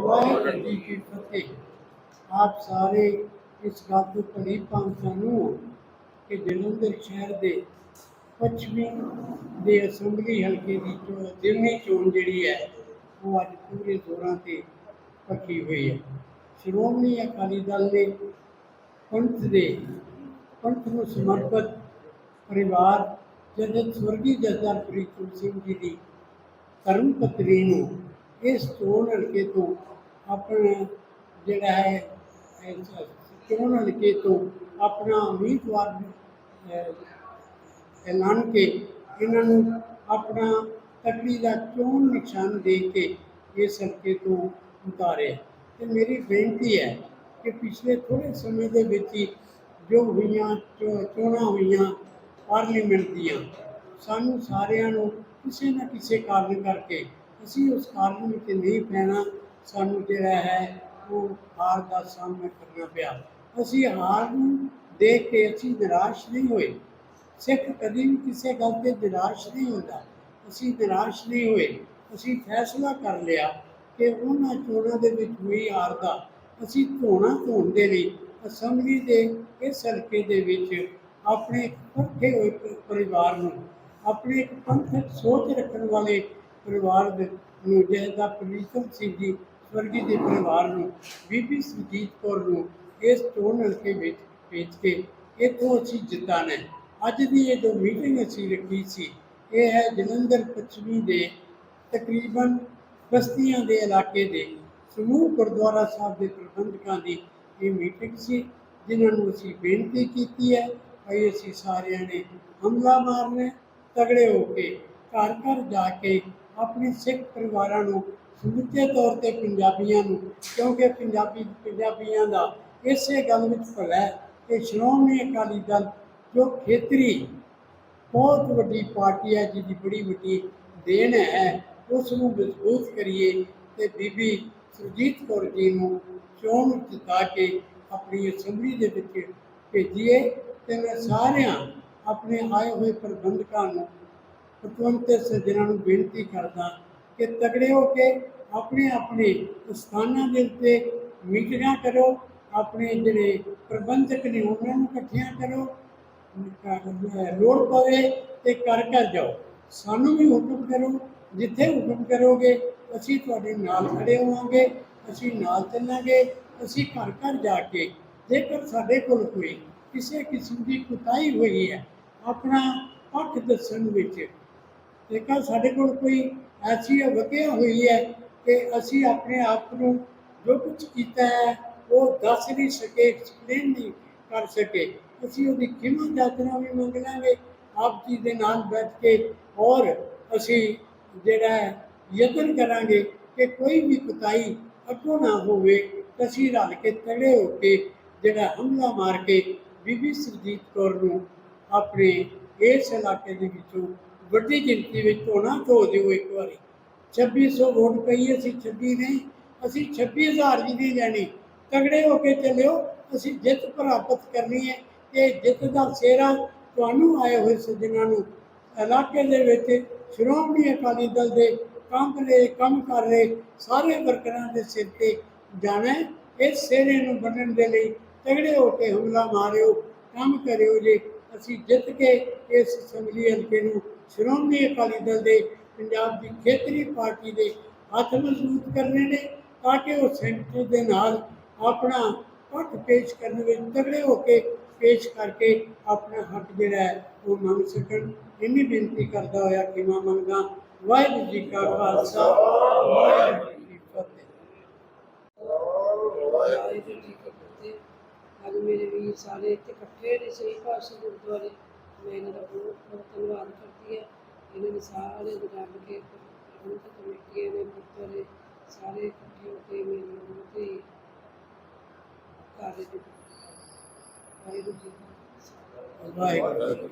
ਵਾਹਿਗੁਰੂ ਜੀ ਕੀ ਫਤਿਹ। ਆਪ ਸਾਰੇ ਇਸ ਗੱਲ ਤੋਂ ਭਲੀ ਭਾਂਤ ਜਾਣੂ ਕਿ ਜਲੰਧਰ ਸ਼ਹਿਰ ਦੇ ਪੱਛਮੀ ਦੇ ਅਸੈਂਬਲੀ ਹਲਕੇ ਦੀ ਚੋਣ ਦਿਲਨੀ ਚੋਣ ਜਿਹੜੀ ਹੈ, ਉਹ ਅੱਜ ਪੂਰੇ ਜ਼ੋਰਾਂ ਤੇ ਪੱਕੀ ਹੋਈ ਹੈ। ਸ਼੍ਰੋਮਣੀ ਅਕਾਲੀ ਦਲ ਨੇ ਪੰਥ ਦੇ, ਪੰਥ ਨੂੰ ਸਮਰਪਿਤ ਪਰਿਵਾਰ ਜਨਤ ਸਵਰਗੀ ਜੱਜਾਰ ਪ੍ਰੀਤਮ ਸਿੰਘ ਜੀ ਦੀ ਧਰਮ ਪਤਨੀ ਨੂੰ ਇਸ ਚੋਣ ਹਲਕੇ ਤੋਂ ਆਪਣਾ ਜਿਹੜਾ ਹੈ ਚੋਣ ਹਲਕੇ ਤੋਂ ਆਪਣਾ ਉਮੀਦਵਾਰ ਐਲਾਨ ਕੇ ਇਹਨਾਂ ਨੂੰ ਆਪਣਾ ਤਕੜੀ ਦਾ ਚੋਣ ਨਿਸ਼ਾਨ ਦੇ ਕੇ ਇਸ ਹਲਕੇ ਤੋਂ ਉਤਾਰਿਆ ਤੇ ਮੇਰੀ ਬੇਨਤੀ ਹੈ ਕਿ ਪਿਛਲੇ ਥੋੜੇ ਸਮੇਂ ਦੇ ਵਿੱਚ ਹੀ ਜੋ ਹੋਈਆਂ, ਚੋ- ਚੋਣਾਂ ਹੋਈਆਂ ਪਾਰਲੀਮੈਂਟ ਦੀਆਂ, ਸਾਨੂੰ ਸਾਰਿਆਂ ਨੂੰ ਕਿਸੇ ਨਾ ਕਿਸੇ ਕਾਰਨ ਕਰਕੇ ਅਸੀਂ ਉਸ ਕਾਰਨ ਵਿੱਚ ਨਹੀਂ ਪੈਣਾ। ਸਾਨੂੰ ਜਿਹੜਾ ਹੈ, ਉਹ ਹਾਰ ਦਾ ਸਾਹਮਣਾ ਕਰਨਾ ਪਿਆ। ਅਸੀਂ ਹਾਰ ਨੂੰ ਦੇਖ ਕੇ ਅਸੀਂ ਨਿਰਾਸ਼ ਨਹੀਂ ਹੋਏ। ਸਿੱਖ ਕਦੀ ਵੀ ਕਿਸੇ ਗੱਲ ਤੇ ਨਿਰਾਸ਼ ਨਹੀਂ ਹੁੰਦਾ। ਅਸੀਂ ਨਿਰਾਸ਼ ਨਹੀਂ ਹੋਏ। ਅਸੀਂ ਫੈਸਲਾ ਕਰ ਲਿਆ ਕਿ ਉਹਨਾਂ ਚੋਣਾਂ ਦੇ ਵਿੱਚ ਹੋਈ ਹਾਰ ਦਾ। ਅਸੀਂ ਧੋਣਾ ਧੋਣ ਦੇ ਲਈ ਅਸੈਂਬਲੀ ਦੇ ਇਸ ਹਲਕੇ ਦੇ ਵਿੱਚ ਆਪਣੇ ਇਕੱਠੇ ਹੋਏ ਪਰਿਵਾਰ ਨੂੰ, ਆਪਣੇ ਇੱਕ ਪੰਥਕ ਸੋਚ ਰੱਖਣ ਵਾਲੇ ਪਰਿਵਾਰ ਦੇ ਨੂੰ ਜਿਹਦਾ ਪ੍ਰੀਤਮ ਸਿੰਘ ਜੀ ਸਵਰਗੀ ਦੇ ਪਰਿਵਾਰ ਨੂੰ, ਬੀਬੀ ਸੁਜੀਤ ਕੌਰ ਨੂੰ ਇਸ ਚੋਣ ਹਲਕੇ ਵਿੱਚ ਭੇਜ ਕੇ ਇੱਥੋਂ ਅਸੀਂ ਜਿੱਤਾਣਾ ਅੱਜ ਦੀ ਇਹ ਜੋ ਮੀਟਿੰਗ ਅਸੀਂ ਰੱਖੀ ਸੀ, ਇਹ ਹੈ ਜਲੰਧਰ ਪੱਛਮੀ ਦੇ ਤਕਰੀਬਨ ਬਸਤੀਆਂ ਦੇ ਇਲਾਕੇ ਦੇ ਸਮੂਹ ਗੁਰਦੁਆਰਾ ਸਾਹਿਬ ਦੇ ਪ੍ਰਬੰਧਕਾਂ ਦੀ ਇਹ ਮੀਟਿੰਗ ਸੀ, ਜਿਨ੍ਹਾਂ ਨੂੰ ਅਸੀਂ ਬੇਨਤੀ ਕੀਤੀ ਹੈ, ਭਾਈ ਅਸੀਂ ਸਾਰਿਆਂ ਨੇ ਹਮਲਾ ਮਾਰਨਾ, ਤਗੜੇ ਹੋ ਕੇ ਘਰ ਘਰ ਜਾ ਕੇ ਆਪਣੇ ਸਿੱਖ ਪਰਿਵਾਰਾਂ ਨੂੰ ਸਮੁੱਚੇ ਤੌਰ ਤੇ ਪੰਜਾਬੀਆਂ ਨੂੰ, ਕਿਉਂਕਿ ਪੰਜਾਬੀ, ਪੰਜਾਬੀਆਂ ਦਾ ਇਸੇ ਗੱਲ ਵਿੱਚ ਭਲਾ ਕਿ ਸ਼੍ਰੋਮਣੀ ਅਕਾਲੀ ਦਲ ਜੋ ਖੇਤਰੀ ਬਹੁਤ ਵੱਡੀ ਪਾਰਟੀ ਹੈ, ਜਿਹਦੀ ਬੜੀ ਵੱਡੀ ਦੇਣ ਹੈ ਉਸ ਨੂੰ ਮਜ਼ਬੂਤ ਕਰੀਏ ਤੇ ਬੀਬੀ ਸੁਰਜੀਤ ਕੌਰ ਜੀ ਨੂੰ ਚੋਣ ਜਿਤਾ ਕੇ ਆਪਣੀ ਅਸੈਂਬਲੀ ਦੇ ਵਿੱਚ ਭੇਜੀਏ ਤੇ ਮੈਂ ਸਾਰਿਆਂ ਆਪਣੇ ਆਏ ਹੋਏ ਪ੍ਰਬੰਧਕਾਂ ਨੂੰ ਪਤਵੰਤ ਸੱਜਣਾਂ ਨੂੰ ਬੇਨਤੀ ਕਰਦਾ ਕਿ ਤਗੜੇ ਹੋ ਕੇ ਆਪਣੇ ਆਪਣੇ ਸਥਾਨਾਂ ਦੇ ਉੱਤੇ ਮੀਟਿੰਗਾਂ ਕਰੋ, ਆਪਣੇ ਜਿਹੜੇ ਪ੍ਰਬੰਧਕ ਨੇ ਉਹਨਾਂ ਨੂੰ ਇਕੱਠੀਆਂ ਕਰੋ ਲੋੜ ਪਵੇ ਤੇ ਕਰ ਕਰ ਜਾਓ। ਸਾਨੂੰ ਵੀ ਹੁਕਮ ਕਰੋ, ਜਿੱਥੇ ਹੁਕਮ ਕਰੋਗੇ, ਅਸੀਂ ਤੁਹਾਡੇ ਨਾਲ ਖੜੇ ਹੋਵਾਂਗੇ, ਅਸੀਂ ਨਾਲ ਚੱਲਾਂਗੇ, ਅਸੀਂ ਘਰ ਘਰ ਜਾ ਕੇ, ਜੇਕਰ ਸਾਡੇ ਕੋਲ ਕੋਈ ਕਿਸੇ ਕਿਸਮ ਦੀ ਕੁਤਾਹੀ ਹੋਈ ਹੈ, ਆਪਣਾ ਪੱਖ ਦੱਸਣ ਵਿੱਚ ਜੇਕਰ ਸਾਡੇ ਕੋਲ ਕੋਈ ਐਸੀ ਵਕਿਆ ਹੋਈ ਹੈ ਕਿ ਅਸੀਂ ਆਪਣੇ ਆਪ ਨੂੰ ਜੋ ਕੁਝ ਕੀਤਾ ਹੈ, ਉਹ ਦੱਸ ਨਹੀਂ ਸਕੇ ਐਕਸਪਲੇਨ ਨਹੀਂ ਕਰ ਸਕੇ। ਅਸੀਂ ਉਹਦੀ ਕੀਮਤ ਜਾਚਨਾ ਵੀ ਮੰਗ ਲਾਂਗੇ, ਆਪ ਜੀ ਦੇ ਨਾਲ ਬੈਠ ਕੇ ਔਰ ਅਸੀਂ ਜਿਹੜਾ ਯਤਨ ਕਰਾਂਗੇ ਕਿ ਕੋਈ ਵੀ ਕੁਤਾਈ ਅੱਗੋਂ ਨਾ ਹੋਵੇ, ਤਾਂ ਅਸੀਂ ਰਲ ਕੇ ਤੜੇ ਹੋ ਕੇ ਜਿਹੜਾ ਹਮਲਾ ਮਾਰ ਕੇ ਬੀਬੀ ਸੁਰਜੀਤ ਕੌਰ ਨੂੰ ਆਪਣੇ ਇਸ ਇਲਾਕੇ ਦੇ ਵਿੱਚੋਂ ਵੱਡੀ ਗਿਣਤੀ ਵਿੱਚ ਹੋਣਾ ਧੋ ਦਿਓ ਇੱਕ ਵਾਰੀ। 2600 ਵੋਟ ਪਈ ਅਸੀਂ 26 ਨਹੀਂ ਅਸੀਂ 26000 ਵੀ ਨਹੀਂ ਲੈਣੀ। ਤਗੜੇ ਹੋ ਕੇ ਚੱਲਿਓ, ਅਸੀਂ ਜਿੱਤ ਪ੍ਰਾਪਤ ਕਰਨੀ ਹੈ। ਤੇ ਜਿੱਤ ਦਾ ਸਿਹਰਾ ਤੁਹਾਨੂੰ ਆਏ ਹੋਏ ਸੱਜਣਾਂ ਨੂੰ। ਇਲਾਕੇ ਦੇ ਵਿੱਚ ਸ਼੍ਰੋਮਣੀ ਅਕਾਲੀ ਦਲ ਦੇ ਕੰਮ ਰਹੇ ਕੰਮ ਕਰ ਰਹੇ ਸਾਰੇ ਵਰਕਰਾਂ ਦੇ ਸਿਰ ਤੇ ਜਾਣਾ ਇਸ ਸਿਹਰੇ ਨੂੰ ਬੰਨਣ ਦੇ ਲਈ ਤਗੜੇ ਹੋ ਕੇ ਹਮਲਾ ਮਾਰਿਓ, ਕੰਮ ਕਰਿਓ ਜੇ। ਅਸੀਂ ਜਿੱਤ ਕੇ ਇਸ ਅਸੈਂਬਲੀ ਹਲਕੇ ਨੂੰ ਸ਼੍ਰੋਮਣੀ ਅਕਾਲੀ ਦਲ ਦੇ ਪੰਜਾਬ ਦੀ ਖੇਤਰੀ ਪਾਰਟੀ ਦੇ ਹੱਥ ਮਜ਼ਬੂਤ ਕਰਨੇ ਨੇ ਤਾਂ ਕਿ ਉਹ ਸੈਂਟਰ ਦੇ ਨਾਲ ਆਪਣਾ ਪੱਖ ਪੇਸ਼ ਕਰਨ ਵਿੱਚ ਤਗੜੇ ਹੋ ਕੇ ਪੇਸ਼ ਕਰਕੇ ਆਪਣਾ ਹੱਕ ਜਿਹੜਾ ਹੈ ਉਹ ਮੰਗ ਸਕਣ। ਇੰਨੀ ਬੇਨਤੀ ਕਰਦਾ ਹੋਇਆ ਕਿ ਮੈਂ ਮੰਗਦਾ ਵਾਹਿਗੁਰੂ ਜੀ ਕਾ ਖਾਲਸਾ। ਵਾਹਿਗੁਰੂ ਜੀ ਕੀ ਫਤਿਹ ਵਾਹਿਗੁਰੂ ਜੀ ਕੀ ਫਤਿਹ ਅੱਜ ਸਾਰੇ ਇੱਥੇ ਇਕੱਠੇ ਨੇ ਸਹੀ ਪਾਸੇ ਗੁਰਦੁਆਰੇ। ਮੈਂ ਇਹਨਾਂ ਦਾ ਬਹੁਤ ਬਹੁਤ ਧੰਨਵਾਦ ਕਰਦੀ ਹਾਂ। ਇਹਨਾਂ ਨੇ ਸਾਰੇ ਰਲ ਕੇ ਪ੍ਰਬੰਧਕ ਕਮੇਟੀਆਂ ਨੇ ਗੁਰਦੁਆਰੇ ਸਾਰੇ ਇਕੱਠੇ ਹੋ ਕੇ ਮੇਰੀ ਬਹੁਤ ਹੀ ਕਾਰਜ ਵਾਹਿਗੁਰੂ ਜੀ ਵਾਹਿਗੁਰੂ